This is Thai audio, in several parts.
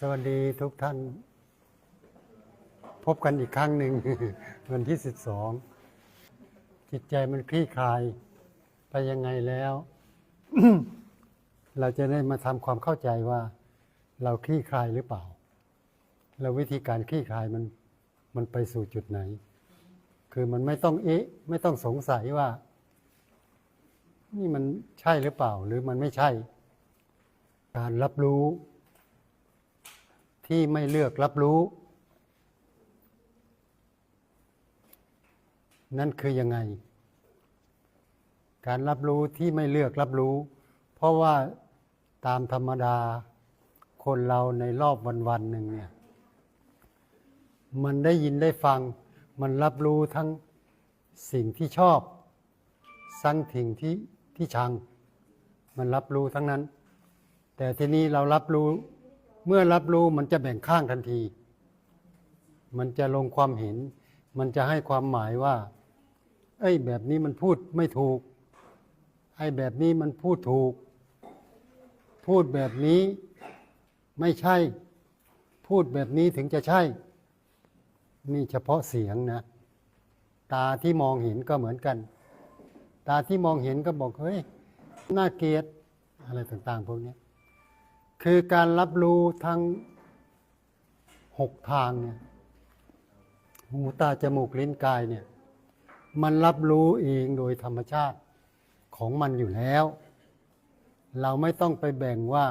สวัสดีทุกท่าน พบกันอีกครั้งหนึ่ง วันที่ 12 จิตใจมันคลี่คลายไปยังไงแล้ว เราจะได้มาทำความเข้าใจว่า เราคลี่คลายหรือเปล่า แล้ววิธีการคลี่คลายมันมันไปสู่จุดไหน คือมันไม่ต้องเอ๊ะ ไม่ต้องสงสัยว่า นี่มันใช่หรือเปล่า หรือมันไม่ใช่ การรับรู้ ที่ไม่เลือกรับรู้ นั่นคือยังไง การรับรู้ที่ไม่เลือกรับรู้ เพราะว่าตามธรรมดาคนเราในรอบวันวันหนึ่งเนี่ยมันได้ยินได้ฟัง มันรับรู้ทั้งสิ่งที่ชอบทั้งสิ่งที่ที่ชัง มันรับรู้ทั้งนั้น แต่ทีนี้เรารับรู้ เมื่อรับรู้มันจะแบ่งข้างทันที มันจะลงความเห็น มันจะให้ความหมายว่าเอ้แบบนี้มันพูดไม่ถูก ไอ้แบบนี้มันพูดถูก พูดแบบนี้ไม่ใช่ พูดแบบนี้ถึงจะใช่ นี่เฉพาะเสียงนะ ตาที่มองเห็นก็เหมือนกัน ตาที่มองเห็นก็บอกเฮ้ยน่าเกลียดอะไรต่าง ๆ พวกนี้ คือการรับรู้ทั้งหกทางเนี่ยหูตาจมูกลิ้นกายเนี่ยมันรับรู้เองโดยธรรมชาติของมันอยู่แล้ว เราไม่ต้องไปแบ่งว่า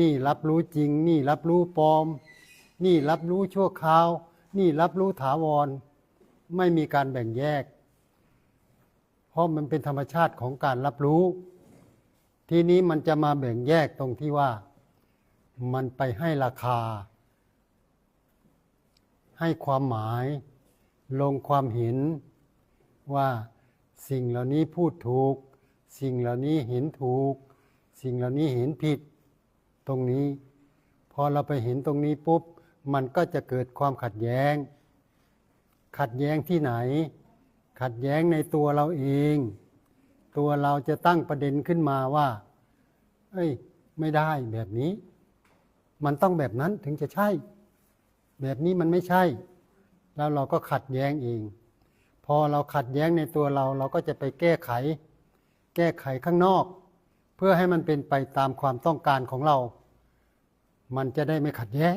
นี่รับรู้จริง นี่รับรู้ปลอม นี่รับรู้ชั่วคราว นี่รับรู้ถาวร ไม่มีการแบ่งแยก เพราะมันเป็นธรรมชาติของการรับรู้ ทีนี้มันจะมาแบ่งแยกตรงที่ว่า มันไปให้ราคา ให้ความหมาย ลงความเห็นว่าสิ่งเหล่านี้พูดถูก สิ่งเหล่านี้เห็นถูก สิ่งเหล่านี้เห็นผิด ตรงนี้ พอเราไปเห็นตรงนี้ปุ๊บ มันก็จะเกิดความขัดแย้ง ขัดแย้งที่ไหน ขัดแย้งในตัวเราเอง ตัวเราจะตั้งประเด็นขึ้นมาว่า เอ้ย ไม่ได้แบบนี้ มันต้องแบบนั้นถึงจะใช่ แบบนี้มันไม่ใช่ แล้วเราก็ขัดแย้งเอง พอเราขัดแย้งในตัวเราเราก็จะไปแก้ไข แก้ไขข้างนอก เพื่อให้มันเป็นไปตามความต้องการของเรา มันจะได้ไม่ขัดแย้ง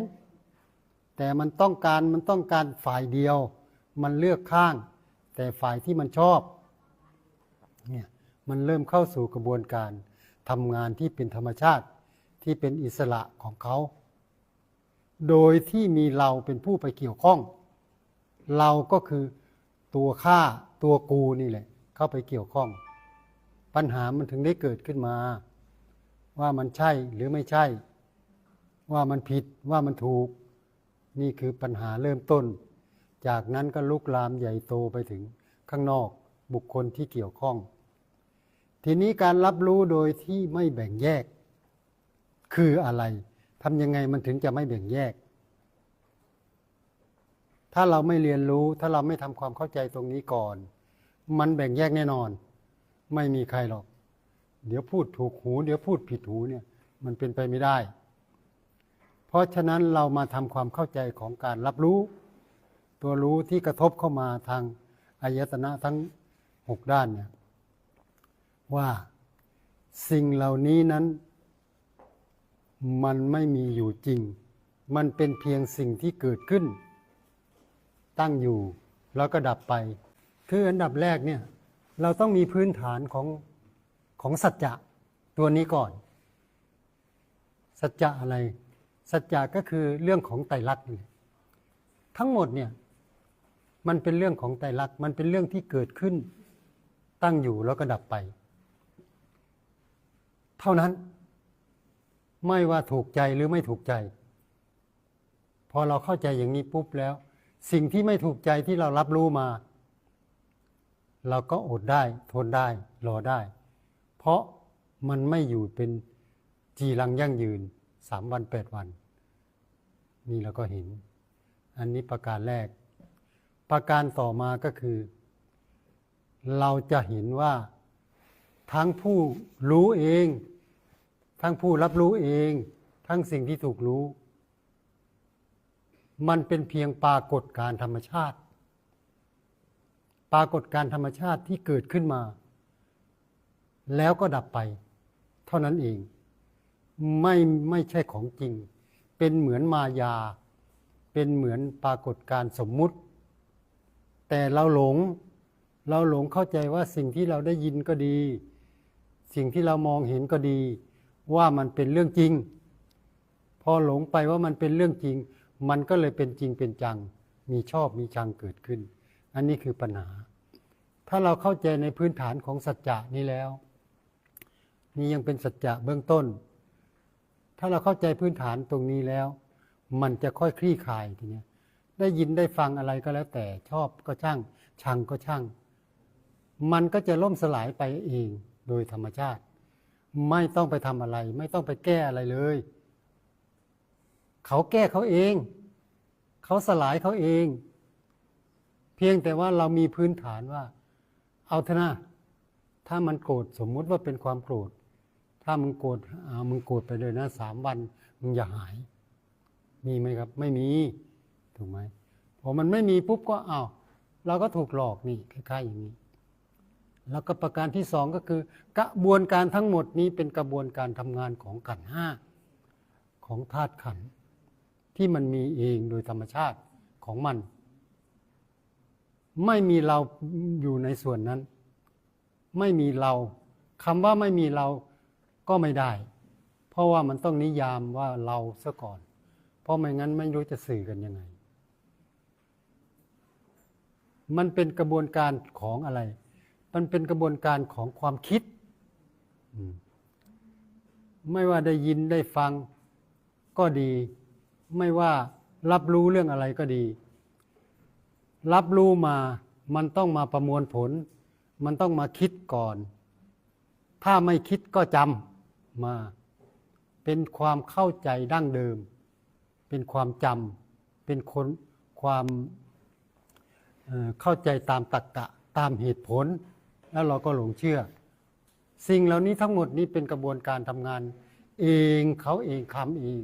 แต่มันต้องการมันต้องการฝ่ายเดียว มันเลือกข้าง แต่ฝ่ายที่มันชอบเนี่ยมันเริ่มเข้าสู่กระบวนการทำงานที่เป็นธรรมชาติ ที่เป็นอิสระของเขา โดยที่มีเราเป็นผู้ไปเกี่ยวข้อง เราก็คือตัวข้าตัวกูนี่แหละ เข้าไปเกี่ยวข้อง ปัญหามันถึงได้เกิดขึ้นมา ว่ามันใช่หรือไม่ใช่ ว่ามันผิดว่ามันถูก นี่คือปัญหาเริ่มต้น จากนั้นก็ลุกลามใหญ่โตไปถึงข้างนอกบุคคลที่เกี่ยวข้อง ทีนี้การรับรู้โดยที่ไม่แบ่งแยก คืออะไรทำยังไงมันถึงจะไม่แบ่งแยก ถ้าเราไม่เรียนรู้ถ้าเราไม่ทำความเข้าใจตรงนี้ก่อน มันแบ่งแยกแน่นอน ไม่มีใครหรอก เดี๋ยวพูดถูกหู เดี๋ยวพูดผิดหูเนี่ย มันเป็นไปไม่ได้ เพราะฉะนั้นเรามาทำความเข้าใจของการรับรู้ ตัวรู้ที่กระทบเข้ามาทางอายตนะทั้งหกด้านเนี่ยว่าสิ่งเหล่านี้นั้น มันไม่มีอยู่จริง มันเป็นเพียงสิ่งที่เกิดขึ้น ตั้งอยู่แล้วก็ดับไป คืออันดับแรกเนี่ยเราต้องมีพื้นฐานของของสัจจะตัวนี้ก่อน สัจจะอะไร สัจจะก็คือเรื่องของไตรลักษณ์ทั้งหมดเนี่ยมันเป็นเรื่องของไตรลักษณ์มันเป็นเรื่องที่เกิดขึ้น ตั้งอยู่แล้วก็ดับไป เท่านั้น ไม่ว่าถูกใจหรือไม่ถูกใจ พอเราเข้าใจอย่างนี้ปุ๊บแล้ว สิ่งที่ไม่ถูกใจที่เรารับรู้มา เราก็อดได้ ทนได้ รอได้ เพราะมันไม่อยู่เป็นจีรังยั่งยืนสามวันแปดวัน นี่เราก็เห็น อันนี้ประการแรก ประการต่อมาก็คือ เราจะเห็นว่าทั้งผู้รู้เอง ทั้งผู้รับรู้เอง ทั้งสิ่งที่ถูกรู้ มันเป็นเพียงปรากฏการธรรมชาติ ปรากฏการธรรมชาติที่เกิดขึ้นมา แล้วก็ดับไป เท่านั้นเอง ไม่ไม่ใช่ของจริง เป็นเหมือนมายา เป็นเหมือนปรากฏการสมมุติ แต่เราหลง เราหลงเข้าใจว่าสิ่งที่เราได้ยินก็ดี สิ่งที่เรามองเห็นก็ดี ว่ามันเป็นเรื่องจริง พอหลงไปว่ามันเป็นเรื่องจริง มันก็เลยเป็นจริงเป็นจัง มีชอบมีชังเกิดขึ้น อันนี้คือปัญหา ถ้าเราเข้าใจในพื้นฐานของสัจจะนี้แล้ว นี่ยังเป็นสัจจะเบื้องต้น ถ้าเราเข้าใจพื้นฐานตรงนี้แล้ว มันจะค่อยคลี่คลายทีนี้ได้ยินได้ฟังอะไรก็แล้วแต่ชอบก็ช่าง ชังก็ช่าง มันก็จะล่มสลายไปเองโดยธรรมชาติ ไม่ต้องไปทำอะไร ไม่ต้องไปแก้อะไรเลย เขาแก้เขาเอง เขาสลายเขาเอง เพียงแต่ว่าเรามีพื้นฐานว่า เอาเถอะนะถ้ามันโกรธสมมุติว่าเป็นความโกรธ ถ้ามึงโกรธอ่ามึงโกรธไปเลยนะสามวันมึงอย่าหาย มีไหมครับ ไม่มี ถูกไหมพอมันไม่มีปุ๊บก็อ้าวเราก็ถูกหลอกนี่คล้ายๆอย่างนี้ แล้วก็ประการที่สองก็คือกระบวนการทั้งหมดนี้เป็นกระบวนการทำงานของขันห้าของธาตุขันที่มันมีเองโดยธรรมชาติของมัน ไม่มีเราอยู่ในส่วนนั้น ไม่มีเราคำว่าไม่มีเราก็ไม่ได้ เพราะว่ามันต้องนิยามว่าเราซะก่อน เพราะไม่งั้นไม่รู้จะสื่อกันยังไง มันเป็นกระบวนการของอะไร มันเป็นกระบวนการของความคิด ไม่ว่าได้ยินได้ฟังก็ดี ไม่ว่ารับรู้เรื่องอะไรก็ดี รับรู้มา มันต้องมาประมวลผล มันต้องมาคิดก่อน ถ้าไม่คิดก็จำมา เป็นความเข้าใจดั้งเดิม เป็นความจำเป็นคนความเอ่อเข้าใจตามตรรกะตามเหตุผล แล้วเราก็หลงเชื่อ สิ่งเหล่านี้ทั้งหมดนี้เป็นกระบวนการทำงาน เองเขาเองคำเอง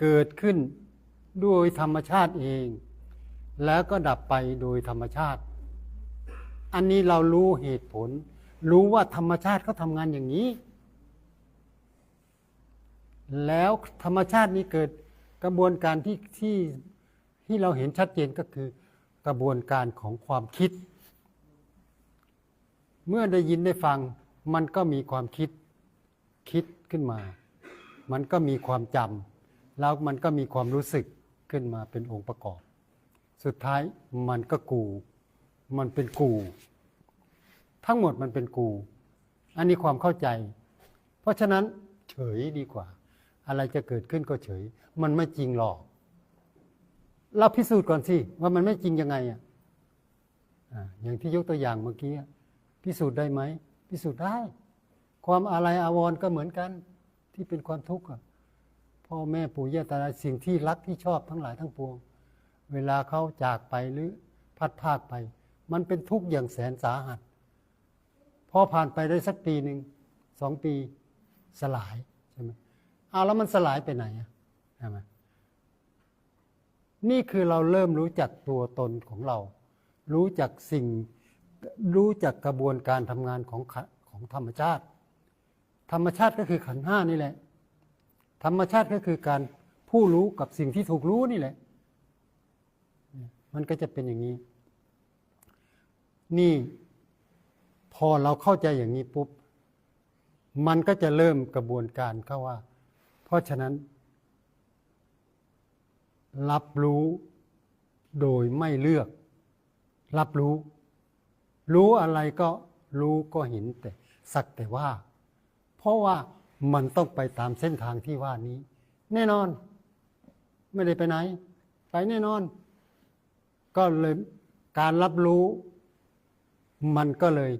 เกิดขึ้นด้วยธรรมชาติเอง แล้วก็ดับไปโดยธรรมชาติ อันนี้เรารู้เหตุผล รู้ว่าธรรมชาติเขาทำงานอย่างนี้ แล้วธรรมชาตินี้เกิดกระบวนการที่ที่ที่เราเห็นชัดเจนก็คือกระบวนการของความคิด เมื่อได้ยินได้ฟัง มันก็มีความคิดคิดขึ้นมา มันก็มีความจำแล้วมันก็มีความรู้สึกขึ้นมาเป็นองค์ประกอบ สุดท้ายมันก็กู มันเป็นกู ทั้งหมดมันเป็นกู อันนี้ความเข้าใจ เพราะฉะนั้นเฉยดีกว่า อะไรจะเกิดขึ้นก็เฉย มันไม่จริงหรอก เราพิสูจน์ก่อนสิว่ามันไม่จริงยังไงอะอย่างที่ยกตัวอย่างเมื่อกี้ พิสูจน์ได้ไหม พิสูจน์ได้ ความอาลัยอาวรณ์ก็เหมือนกัน ที่เป็นความทุกข์พ่อแม่ปู่ย่าตายายสิ่งที่รักที่ชอบทั้งหลายทั้งปวง เวลาเขาจากไปหรือพัดพากไป มันเป็นทุกข์อย่างแสนสาหัสพอผ่านไปได้สักปีหนึ่งสองปีสลายใช่ไหมเอาแล้วมันสลายไปไหนใช่ไหมนี่คือเราเริ่มรู้จักตัวตนของเรา รู้จักสิ่ง รู้จักกระบวนการทำงานของของธรรมชาติ ธรรมชาติก็คือขันห้านี่แหละ ธรรมชาติก็คือการผู้รู้กับสิ่งที่ถูกรู้นี่แหละ มันก็จะเป็นอย่างนี้ นี่พอเราเข้าใจอย่างนี้ปุ๊บ มันก็จะเริ่มกระบวนการเข้าว่า เพราะฉะนั้น รับรู้โดยไม่เลือก รับรู้ รู้อะไรก็รู้ก็เห็นแต่สักแต่ว่า เพราะว่ามันต้องไปตามเส้นทางที่ว่านี้ แน่นอน ไม่ได้ไปไหน ไปแน่นอน ก็เลยการรับรู้ มันก็เลย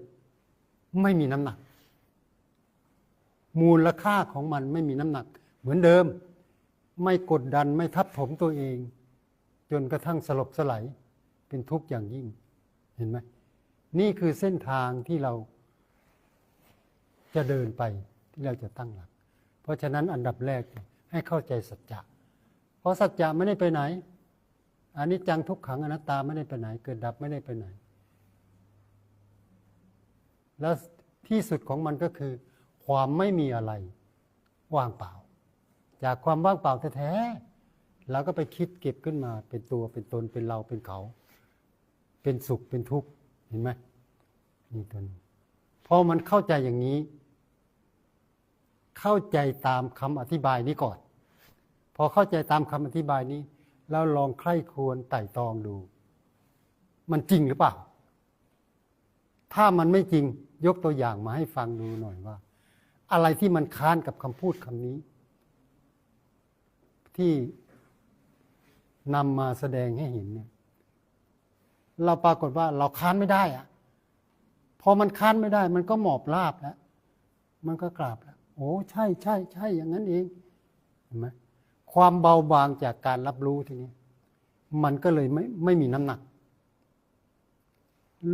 ไม่มีน้ำหนัก มูลค่าของมันไม่มีน้ำหนัก เหมือนเดิม ไม่กดดันไม่ทับถมตัวเอง จนกระทั่งสลบสลายเป็นทุกข์อย่างยิ่ง เห็นไหม นี่คือเส้นทางที่เราจะเดินไปที่เราจะตั้งหลัก เพราะฉะนั้นอันดับแรกให้เข้าใจสัจจะ เพราะสัจจะไม่ได้ไปไหนอันนี้จังทุกขังอนัตตาไม่ได้ไปไหน เกิดดับไม่ได้ไปไหน แล้วที่สุดของมันก็คือ ความไม่มีอะไร ว่างเปล่า จากความว่างเปล่าแท้ๆเราก็ไปคิดเก็บขึ้นมา เป็นตัวเป็นตนเป็นเราเป็นเขา เป็นสุขเป็นทุกข์ เห็นไหมนี่ตัวนี้พอมันเข้าใจอย่างนี้ เข้าใจตามคำอธิบายนี้ก่อน พอเข้าใจตามคำอธิบายนี้แล้วลองใคร่ควญไต่ตองดู มันจริงหรือเปล่า ถ้ามันไม่จริงยกตัวอย่างมาให้ฟังดูหน่อยว่า อะไรที่มันค้านกับคำพูดคำนี้ ที่นำมาแสดงให้เห็นเนี่ย เราปรากฏว่าเราค้านไม่ได้อะพอมันค้านไม่ได้ มันก็หมอบราบแล้ว มันก็กราบแล้ว โอ้ใช่ใช่ใช่อย่างนั้นเองเห็นไหมความเบาบางจากการรับรู้ทีนี้ มันก็เลยไม่ไม่มีน้ำหนัก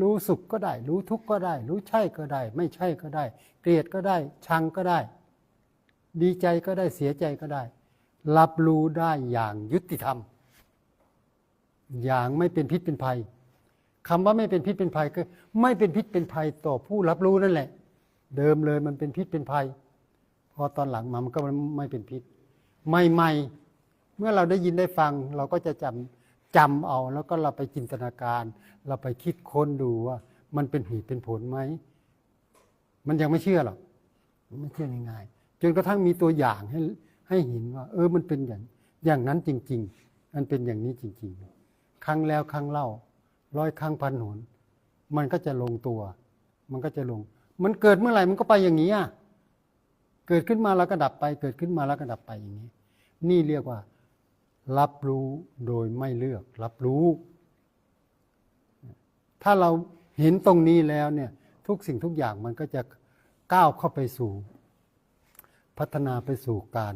รู้สุขก็ได้ รู้ทุกข์ก็ได้ รู้ใช่ก็ได้ ไม่ใช่ก็ได้ เกลียดก็ได้ ชังก็ได้ ดีใจก็ได้เสียใจก็ได้ รับรู้ได้อย่างยุติธรรม อย่างไม่เป็นพิษเป็นภัย คำว่าไม่เป็นพิษเป็นภัยก็ไม่เป็นพิษเป็นภัยต่อผู้รับรู้นั่นแหละ เดิมเลยมันเป็นพิษเป็นภัย พอตอนหลังมามันก็ไม่เป็นพิษ ใหม่ๆ เมื่อเราได้ยินได้ฟัง เราก็จะจำจำเอาแล้วก็เราไปจินตนาการ เราไปคิดค้นดูว่า มันเป็นเหตุเป็นผลไหมมันยังไม่เชื่อหรอกไม่เชื่อง่ายๆจนกระทั่งมีตัวอย่างให้ให้เห็นว่า เออมันเป็นอย่างอย่างนั้นจริง ๆ มันเป็นอย่างนี้จริง ๆ ครั้งแล้วครั้งเล่า ร้อยครั้งพันหน มันก็จะลงตัว มันก็จะลง มันเกิดเมื่อไหร่มันก็ไปอย่างนี้อะเกิดขึ้นมาแล้วก็ดับไป เกิดขึ้นมาแล้วก็ดับไปอย่างนี้ นี่เรียกว่า รับรู้โดยไม่เลือก รับรู้ ถ้าเราเห็นตรงนี้แล้วเนี่ย ทุกสิ่งทุกอย่างมันก็จะก้าวเข้าไปสู่ พัฒนาไปสู่การ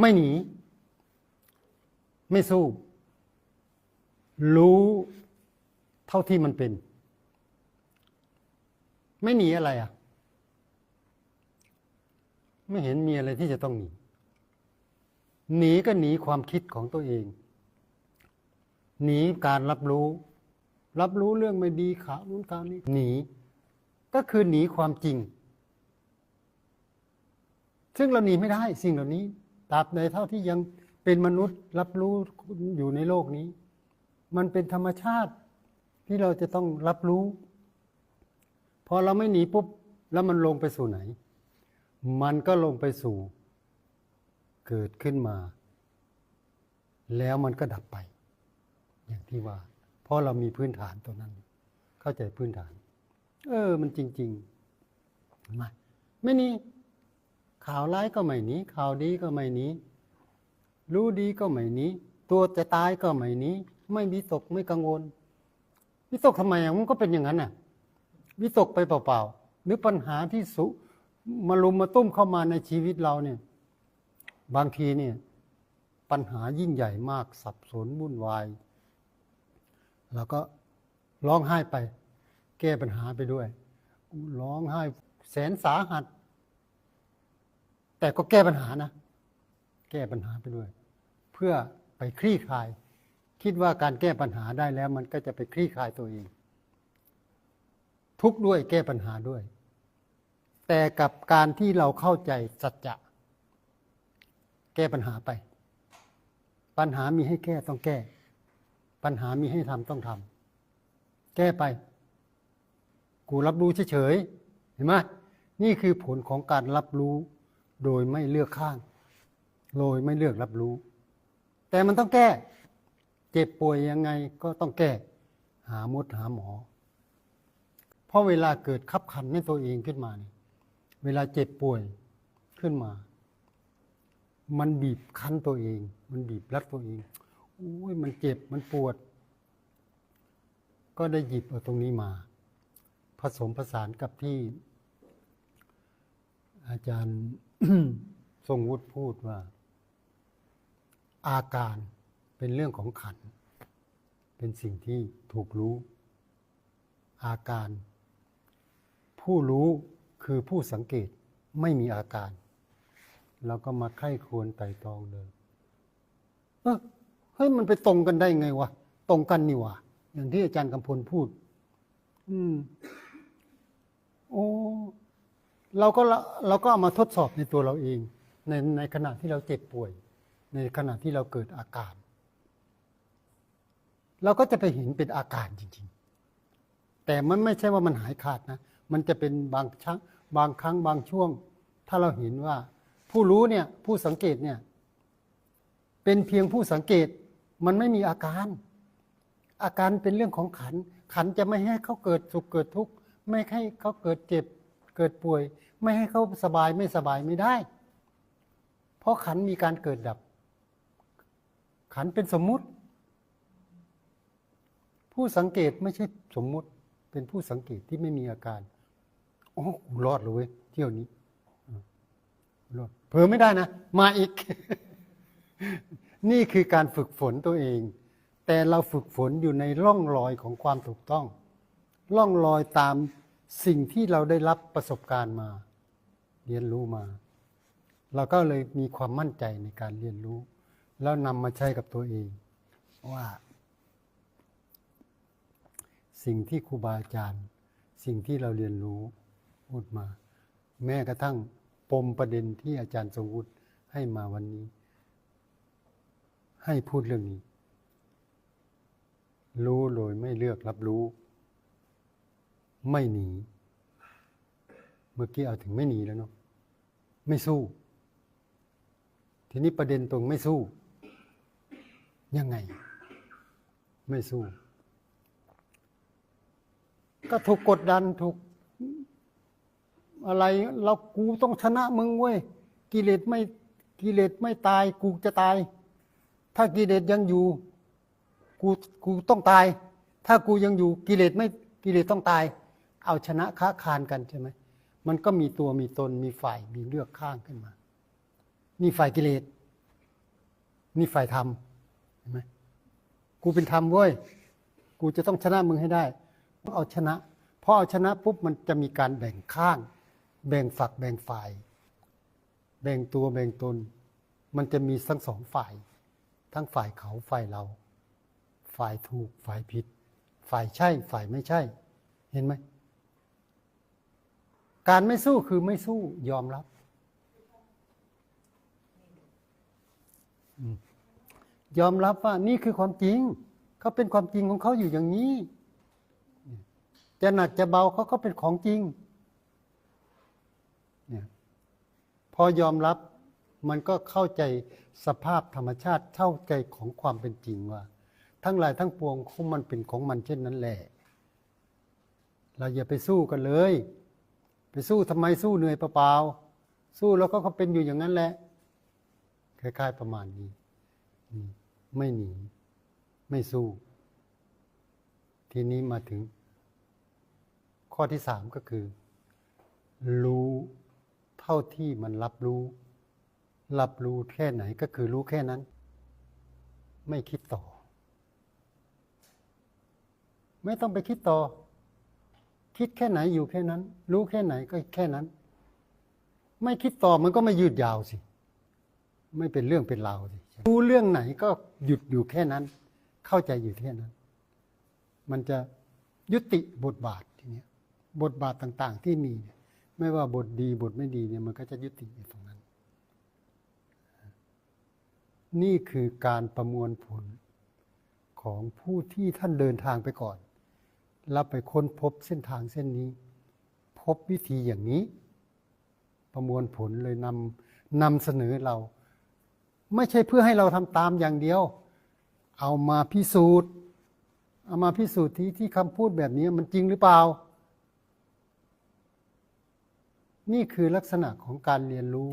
ไม่หนี ไม่สู้ รู้เท่าที่มันเป็น ไม่หนีอะไรอะ ไม่เห็นมีอะไรที่จะต้องหนี หนีก็หนีความคิดของตัวเอง หนีการรับรู้ รับรู้เรื่องไม่ดีข่าวนู้นข่าวนี้หนี ก็คือหนีความจริง ซึ่งเราหนีไม่ได้ สิ่งเหล่านี้ตราบใดเท่าที่ยัง เป็นมนุษย์รับรู้อยู่ในโลกนี้ มันเป็นธรรมชาติที่เราจะต้องรับรู้ พอเราไม่หนีปุ๊บแล้วมันลงไปสู่ไหน มันก็ลงไปสู่ เกิดขึ้นมา แล้วมันก็ดับไป อย่างที่ว่า เพราะเรามีพื้นฐานตัวนั้น เข้าใจพื้นฐาน เออ มันจริงๆมาไม่นีข่าวร้ายก็ไม่หนีข่าวดีก็ไม่หนี รู้ดีก็ไม่หนีตัวจะตายก็ไม่หนีไม่วิตกไม่กังวล วิตกทำไมอะมันก็เป็นอย่างนั้นน่ะ วิตกไปเปล่าๆหรือปัญหาที่สุมาลุมมาตุ้มเข้ามาในชีวิตเราเนี่ย บางทีเนี่ย ปัญหายิ่งใหญ่มากสับสนวุ่นวาย แล้วก็ร้องไห้ไป แก้ปัญหาไปด้วยร้องไห้แสนสาหัส แต่ก็แก้ปัญหานะ แก้ปัญหาไปด้วย เพื่อไปคลี่คลาย คิดว่าการแก้ปัญหาได้แล้ว มันก็จะไปคลี่คลายตัวเอง ทุกข์ด้วยแก้ปัญหาด้วย แต่กับการที่เราเข้าใจสัจจะแก้ปัญหาไป ปัญหามีให้แก้ต้องแก้ ปัญหามีให้ทำต้องทำแก้ไป กูรับรู้เฉยๆเห็นไหมนี่คือผลของการรับรู้โดยไม่เลือกข้าง โดยไม่เลือกรับรู้ แต่มันต้องแก้ เจ็บป่วยยังไงก็ต้องแก้ หามดหาหมอ เพราะเวลาเกิดขับขันในตัวเองขึ้นมาเนี่ยเวลาเจ็บป่วยขึ้นมา มันบีบคั้นตัวเอง มันบีบรัดตัวเองโอ้ยมันเจ็บมันปวด ก็ได้หยิบเอาตรงนี้มา ผสมผสานกับที่ อาจารย์ทรงวุฒิพูดว่า อาการเป็นเรื่องของขัน เป็นสิ่งที่ถูกรู้ อาการ ผู้รู้คือผู้สังเกตไม่มีอาการ เราก็มาไข้ควรไต่ตองเลยเออเฮ้ยมันไปตรงกันได้ไงวะตรงกันนี่วะอย่างที่อาจารย์กำพลพูด อืม โอ้เราก็เราก็เอามาทดสอบในตัวเราเอง ในในขณะที่เราเจ็บป่วย ในขณะที่เราเกิดอาการ เราก็จะไปเห็นเป็นอาการจริง ๆ แต่มันไม่ใช่ว่ามันหายขาดนะ มันจะเป็นบางชั้งบางครั้งบางช่วง ถ้าเราเห็นว่า ผู้รู้เนี่ยผู้สังเกตเนี่ยเป็นเพียงผู้สังเกตมันไม่มีอาการ อาการเป็นเรื่องของขัน ขันจะไม่ให้เขาเกิดสุขเกิดทุกข์ไม่ให้เขาเกิดเจ็บเกิดป่วย ไม่ให้เขาสบายไม่สบายไม่ได้ เพราะขันมีการเกิดดับ ขันเป็นสมมุติ ผู้สังเกตไม่ใช่สมมุติ เป็นผู้สังเกตที่ไม่มีอาการโอ้กูรอดเลยเว้ยเที่ยวนี้รอดเผลอไม่ได้นะ มาอีก นี่คือการฝึกฝนตัวเอง แต่เราฝึกฝนอยู่ในร่องรอยของความถูกต้อง ร่องรอยตามสิ่งที่เราได้รับประสบการณ์มา เรียนรู้มา เราก็เลยมีความมั่นใจในการเรียนรู้ แล้วนำมาใช้กับตัวเอง ว่า สิ่งที่ครูบาอาจารย์ สิ่งที่เราเรียนรู้พูดมา แม้กระทั่งปมประเด็นที่อาจารย์ทรงวุฒิให้มาวันนี้ ให้พูดเรื่องนี้ รู้โดยไม่เลือกรับรู้ ไม่หนี เมื่อกี้เอาถึงไม่หนีแล้วเนาะไม่สู้ ทีนี้ประเด็นตรงไม่สู้ ยังไง ไม่สู้ ก็ถูกกดดันถูกอะไร เรากูต้องชนะมึงเว้ยกิเลสไม่กิเลสไม่ตาย กูจะตาย ถ้ากิเลสยังอยู่ กูกูต้องตาย ถ้ากูยังอยู่กิเลสไม่กิเลสต้องตาย เอาชนะค้าคานกันใช่ไหมมันก็มีตัวมีตนมีฝ่ายมีเลือกข้างขึ้นมา นี่ฝ่ายกิเลสนี่ฝ่ายธรรม ไหมกูเป็นธรรมเว้ย กูจะต้องชนะมึงให้ได้ต้องเอาชนะพอเอาชนะปุ๊บมันจะมีการแบ่งข้าง แบ่งฝักแบ่งฝ่าย แบ่งตัวแบ่งตน มันจะมีทั้งสองฝ่าย ทั้งฝ่ายเขาฝ่ายเรา ฝ่ายถูกฝ่ายผิด ฝ่ายใช่ฝ่ายไม่ใช่ เห็นไหมการไม่สู้คือไม่สู้ยอมรับ อืม ยอมรับว่านี่คือความจริง เขาเป็นความจริงของเขาอยู่อย่างนี้ จะหนักจะเบาเขาก็เป็นของจริงเนี่ยพอยอมรับมันก็เข้าใจสภาพธรรมชาติเข้าใจของความเป็นจริงว่า ทั้งหลายทั้งปวงของมันเป็นของมันเช่นนั้นแหละ เราอย่าไปสู้กันเลย ไปสู้ทำไมสู้เหนื่อยเปล่าๆสู้แล้วก็เขาเป็นอยู่อย่างนั้นแหละคล้ายๆประมาณนี้ ไม่หนี ไม่สู้ ทีนี้มาถึง ข้อที่สามก็คือ รู้เท่าที่มันรับรู้ รับรู้แค่ไหนก็คือรู้แค่นั้น ไม่คิดต่อ ไม่ต้องไปคิดต่อ คิดแค่ไหนอยู่แค่นั้น รู้แค่ไหนก็แค่นั้น ไม่คิดต่อมันก็ไม่ยืดยาวสิ ไม่เป็นเรื่องเป็นราวสิรู้เรื่องไหนก็หยุดอยู่แค่นั้น เข้าใจอยู่แค่นั้น มันจะยุติบทบาททีนี้บทบาทต่าง ๆ ที่มีเนี่ยไม่ว่าบทดีบทไม่ดีเนี่ยมันก็จะยุติอยู่ตรงนั้น นี่คือการประมวลผลของผู้ที่ท่านเดินทางไปก่อนแล้วไปค้นพบเส้นทางเส้นนี้ พบวิธีอย่างนี้ ประมวลผลเลยนำนำเสนอเรา ไม่ใช่เพื่อให้เราทำตามอย่างเดียว เอามาพิสูจน์ เอามาพิสูจน์ที่ที่คำพูดแบบนี้มันจริงหรือเปล่า นี่คือลักษณะของการเรียนรู้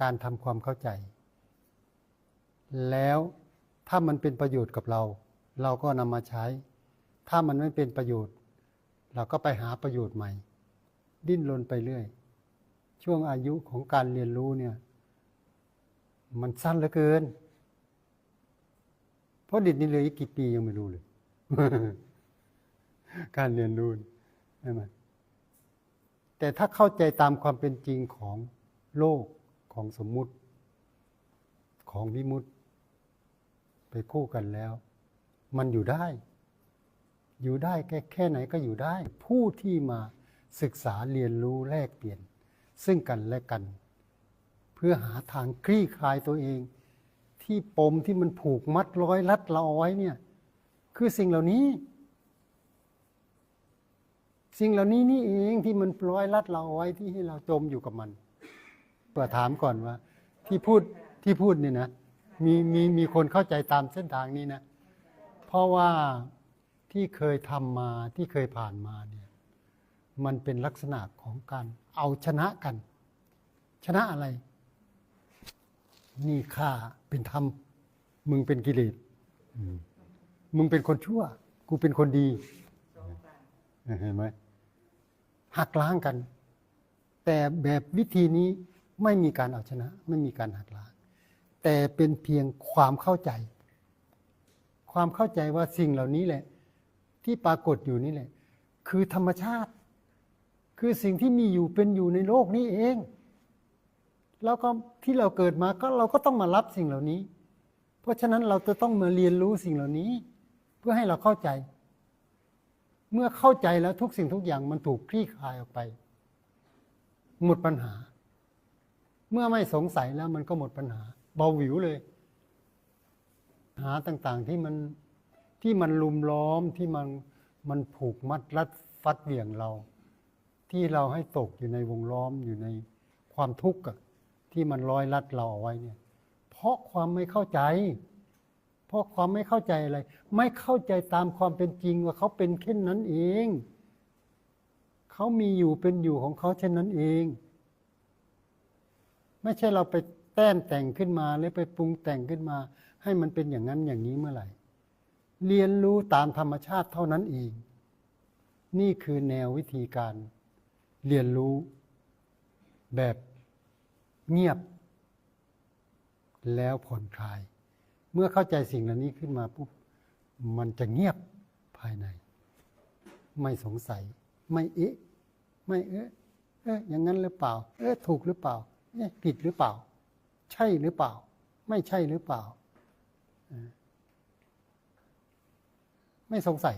การทำความเข้าใจ แล้วถ้ามันเป็นประโยชน์กับเรา เราก็นำมาใช้ ถ้ามันไม่เป็นประโยชน์ เราก็ไปหาประโยชน์ใหม่ ดิ้นรนไปเรื่อย ช่วงอายุของการเรียนรู้เนี่ย มันสั้นเหลือเกิน เพราะดิดนี่เหลยอีกกี่ปียังไม่รู้เลย การเรียนรู้ใช่ไหมแต่ถ้าเข้าใจตามความเป็นจริงของโลกของสมมุติ ของวิมุตติไปคู่กันแล้ว มันอยู่ได้ อยู่ได้แค่แค่ไหนก็อยู่ได้ ผู้ที่มาศึกษาเรียนรู้แลกเปลี่ยน ซึ่งกันและกัน เพื่อหาทางคลี่คลายตัวเอง ที่ปมที่มันผูกมัดร้อยลัดเราเอาไว้เนี่ย คือสิ่งเหล่านี้ สิ่งเหล่านี้นี่เองที่มันร้อยลัดเราเอาไว้ที่ให้เราจมอยู่กับมัน เปิดถามก่อนว่า ที่พูดที่พูดนี่นะมีมีมีคนเข้าใจตามเส้นทางนี้นะ เพราะว่าที่เคยทำมาที่เคยผ่านมาเนี่ยมันเป็นลักษณะของการเอาชนะกัน ชนะอะไร นี่ข้าเป็นธรรม มึงเป็นกิเลสอืมมึงเป็นคนชั่ว กูเป็นคนดีเห็นไหมหักล้างกัน แต่แบบวิธีนี้ไม่มีการเอาชนะ ไม่มีการหักล้าง แต่เป็นเพียงความเข้าใจ ความเข้าใจว่าสิ่งเหล่านี้แหละ ที่ปรากฏอยู่นี่แหละ คือธรรมชาติ คือสิ่งที่มีอยู่เป็นอยู่ในโลกนี้เอง แล้วก็ที่เราเกิดมาก็เราก็ต้องมารับสิ่งเหล่านี้ เพราะฉะนั้นเราจะต้องมาเรียนรู้สิ่งเหล่านี้ เพื่อให้เราเข้าใจ เมื่อเข้าใจแล้วทุกสิ่งทุกอย่างมันถูกคลี่คลายออกไป หมดปัญหา เมื่อไม่สงสัยแล้วมันก็หมดปัญหา เบาหวิวเลย หาต่างๆที่มันที่มันลุมล้อมที่มันมันผูกมัดรัดฟัดเหวี่ยงเรา ที่เราให้ตกอยู่ในวงล้อมอยู่ในความทุกข์อะ ที่มันร้อยรัดเราเอาไว้เนี่ย เพราะความไม่เข้าใจ เพราะความไม่เข้าใจอะไร ไม่เข้าใจตามความเป็นจริงว่าเขาเป็นเช่นนั้นเอง เขามีอยู่เป็นอยู่ของเขาเช่นนั้นเอง ไม่ใช่เราไปแต้มแต่งขึ้นมาหรือไปปรุงแต่งขึ้นมา ให้มันเป็นอย่างนั้นอย่างนี้เมื่อไหร่ เรียนรู้ตามธรรมชาติเท่านั้นเอง นี่คือแนววิธีการ เรียนรู้แบบ เงียบ แล้วผ่อนคลาย เมื่อเข้าใจสิ่งเหล่านี้ขึ้นมาปุ๊บมันจะเงียบภายใน ไม่สงสัย ไม่เอ๊ะไม่เอ๊ะเอ๊ะอย่างนั้นหรือเปล่า เอ๊ะถูกหรือเปล่าเอ๊ะผิดหรือเปล่า ใช่หรือเปล่า ไม่ใช่หรือเปล่า ไม่สงสัย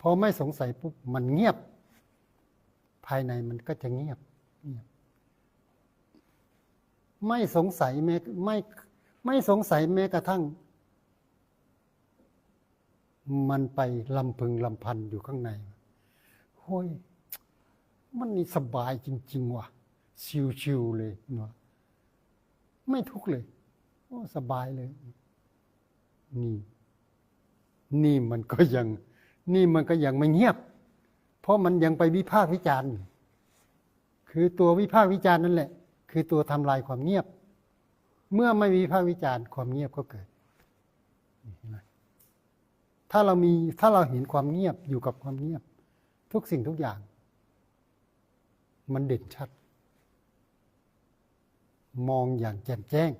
พอไม่สงสัยปุ๊บมันเงียบ ภายในมันก็จะเงียบเงียบ ไม่สงสัยแม้ไม่ไม่สงสัยแม้กระทั่ง มันไปลำพึงลำพันอยู่ข้างในโอ้ยมันนี่สบายจริง ๆ ว่ะ ชิวๆเลยเนาะไม่ทุกข์เลย โอ้สบายเลย นี่ นี่มันก็ยัง นี่มันก็ยังไม่เงียบ เพราะมันยังไปวิพากษ์วิจารณ์ คือตัววิพากษ์วิจารณ์นั่นแหละ คือตัวทำลายความเงียบ เมื่อไม่วิพากษ์วิจารณ์ความเงียบก็เกิดถ้าเรามีถ้าเราเห็นความเงียบอยู่กับความเงียบ ทุกสิ่งทุกอย่าง มันเด่นชัด มองอย่างแจ่มแจ้ง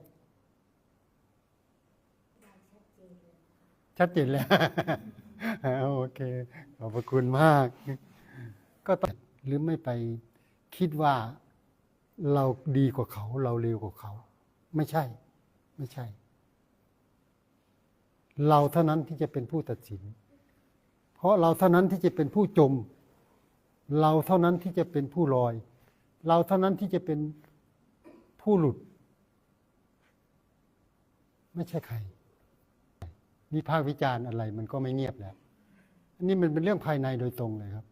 ชัดเจนแล้วโอเค ขอบพระคุณมาก ก็ต้องหรือไม่ไปคิดว่า เราดีกว่าเขา เราเร็วกว่าเขา ไม่ใช่ ไม่ใช่ เราเท่านั้นที่จะเป็นผู้ตัดสิน เพราะเราเท่านั้นที่จะเป็นผู้จม เราเท่านั้นที่จะเป็นผู้ลอย เราเท่านั้นที่จะเป็นผู้หลุด ไม่ใช่ใครวิพากษ์วิจารณ์อะไร มันก็ไม่เงียบแล้ว อันนี้มันเป็นเรื่องภายในโดยตรงเลยครับ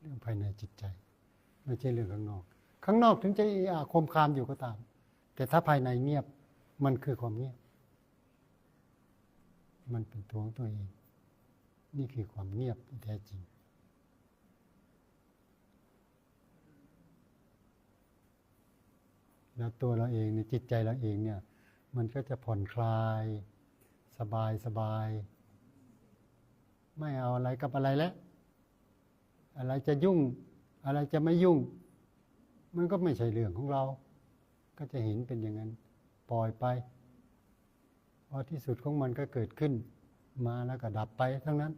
เรื่องภายในจิตใจ ไม่ใช่เรื่องข้างนอก ข้างนอกถึงจะอะอะคมคามอยู่ก็ตาม แต่ถ้าภายในเงียบมันคือความเงียบ มันเป็นตัวของตัวเอง นี่คือความเงียบที่แท้จริงแล้วตัวเราเองในจิตใจเราเองเนี่ย มันก็จะผ่อนคลาย สบายสบาย ไม่เอาอะไรกับอะไรแล้ว อะไรจะยุ่ง อะไรจะไม่ยุ่ง มันก็ไม่ใช่เรื่องของเรา ก็จะเห็นเป็นอย่างนั้น ปล่อยไปพอที่สุดของมันก็เกิดขึ้น มาแล้วก็ดับไปทั้งนั้น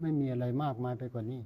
ไม่มีอะไรมากมายไปกว่านี้